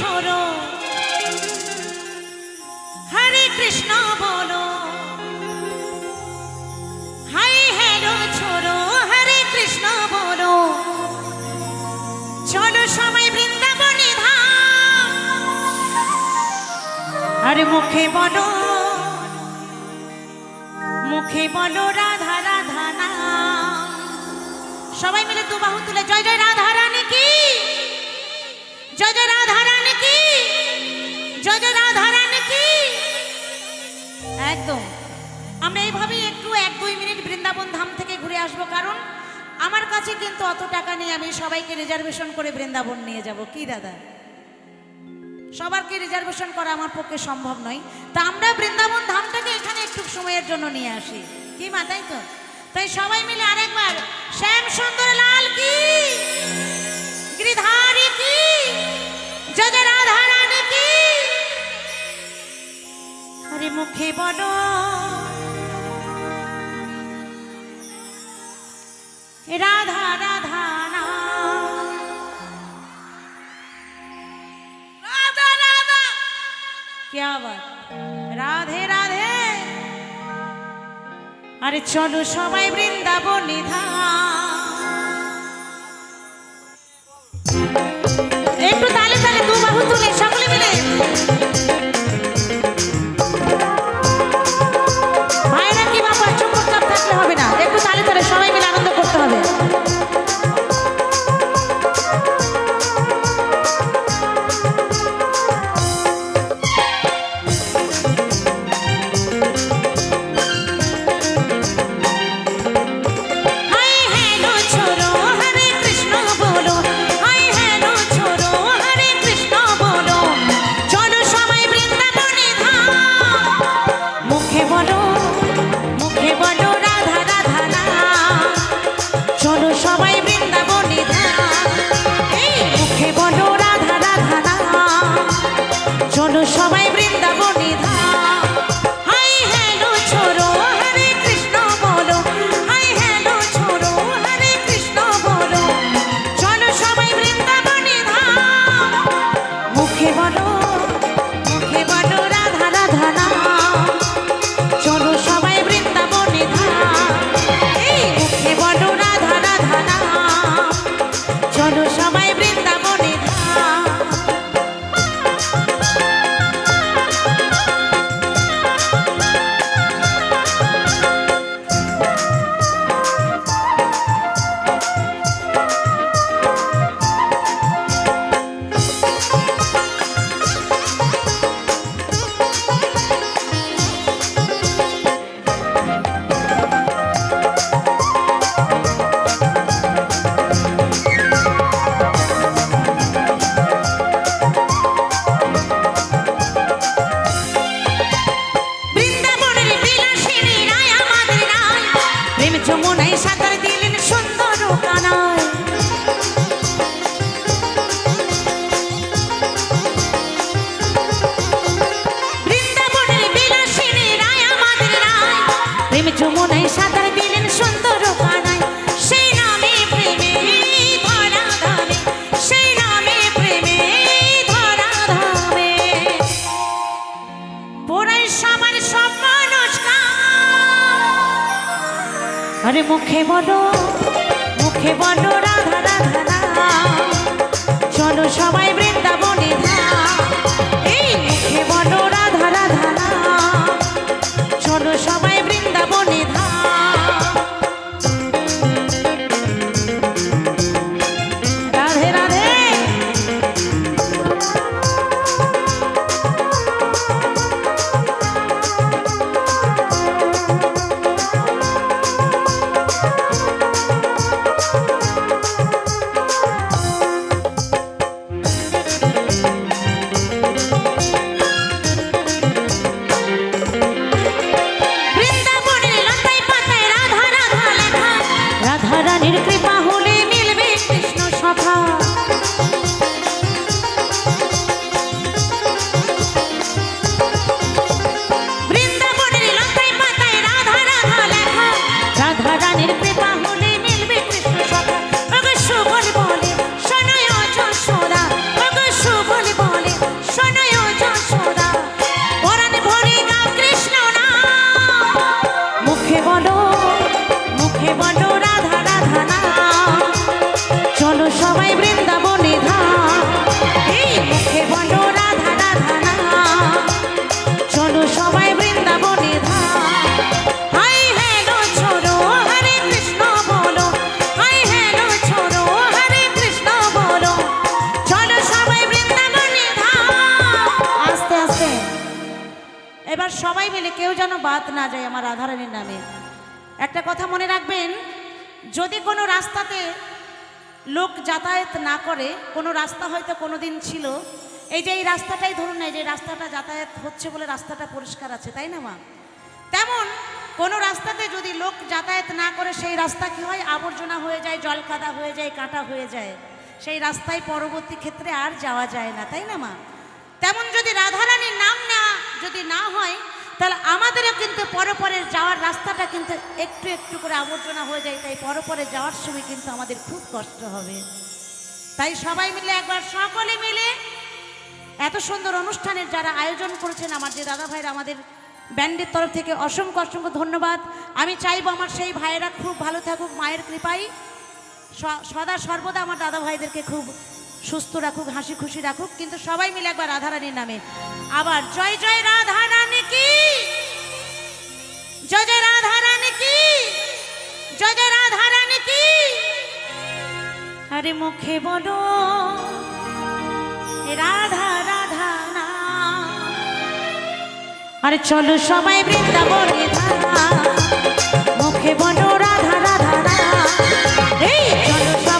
ছোড়ো হরে কৃষ্ণ বলো। Hi hello ছোড়ো, হরে কৃষ্ণ বলো। চলো সবাই বৃন্দাবনে ধাম। আরে মুখে বলো মুখে বলো রাধা রাধা নাম। সবাই মিলে বাহু তুলে, জয় জয়, রাধা। বৃন্দাবন ধাম থেকে ঘুরে আসব, কারণ আমার কাছে কিন্তু অত টাকা নেই, আমি সবাইকে রিজার্ভেশন করে বৃন্দাবন নিয়ে যাব। কি দাদা? সবারকে রিজার্ভেশন করা আমার পক্ষে সম্ভব নয়। তা আমরা বৃন্দাবন ধামটাকে এখানে একটু সময়ের জন্য নিয়ে আসি। কি মা, তাই তো? তাই সবাই মিলে আরেকবার, শ্যাম সুন্দর লাল কি? কি? কি? মুখে বলো। রাধা রাধা না রাধা রাধা क्या बात রাধে রাধে আরে চলো সবাই বৃন্দাবনে ধাম একটু তালে তালে দু বাহু তুলে সকলে মিলে চলো সবাই আরে মুখে বলো মুখে বলো রাধা রাধা চলো সবাই বৃন্দাবনে ধাম। মুখে বলো, রাধা রাধা সবাই বৃন্দাবনে ধাম মুখে বলো সবাই বৃন্দাবনে ধাম হাই কৃষ্ণ বলো। হাই হ্যালো ছোড়ো হরে কৃষ্ণ বলো। চলো সবাই বৃন্দাবনে ধাম আস্তে আস্তে। এবার সবাই মিলে কেউ যেন বাদ না যায় আমার রাধারানীর নামে। একটা কথা মনে রাখবেন, যদি কোনো রাস্তাতে লোক যাতায়াত না করে, কোনো রাস্তা হয়তো কোনো দিন ছিল, এই যে এই রাস্তাটাই ধরুন না যে রাস্তাটা যাতায়াত হচ্ছে বলে রাস্তাটা পরিষ্কার আছে, তাই না মা? তেমন কোনো রাস্তাতে যদি লোক যাতায়াত না করে, সেই রাস্তা কি হয়? আবর্জনা হয়ে যায় জল কাদা হয়ে যায়, কাটা হয়ে যায়। সেই রাস্তায় পরবর্তী ক্ষেত্রে আর যাওয়া যায় না, তাই না মা? তেমন যদি রাধারানীর নাম না, যদি না হয় তাহলে আমাদেরও কিন্তু পরপরের যাওয়ার রাস্তাটা কিন্তু একটু একটু করে আবর্জনা হয়ে যায়, তাই পরপরে যাওয়ার সময় কিন্তু আমাদের খুব কষ্ট হবে। তাই সবাই মিলে একবার, সকলে মিলে এত সুন্দর অনুষ্ঠানের যারা আয়োজন করেছেন, আমার যে দাদা ভাইরা আমাদের ব্যান্ডের তরফ থেকে অসংখ্য অসংখ্য ধন্যবাদ। আমি চাইব আমার সেই ভাইয়েরা খুব ভালো থাকুক, মায়ের কৃপায়। স- সদা সর্বদা আমার দাদা ভাইদেরকে খুব সুস্থ রাখুক, হাসি খুশি রাখুক। কিন্তু সবাই মিলে একবার রাধারানীর নামে। আবার জয় জয় রাধারানী কি? জয় জয় রাধারানী কি? জয় জয় রাধারানী কি? আরে মুখে বলো রাধা রাধা না। আরে চলো সবাই বৃন্দাবনে মুখে বলো, রাধা রাধা না। এই, চলো সবাই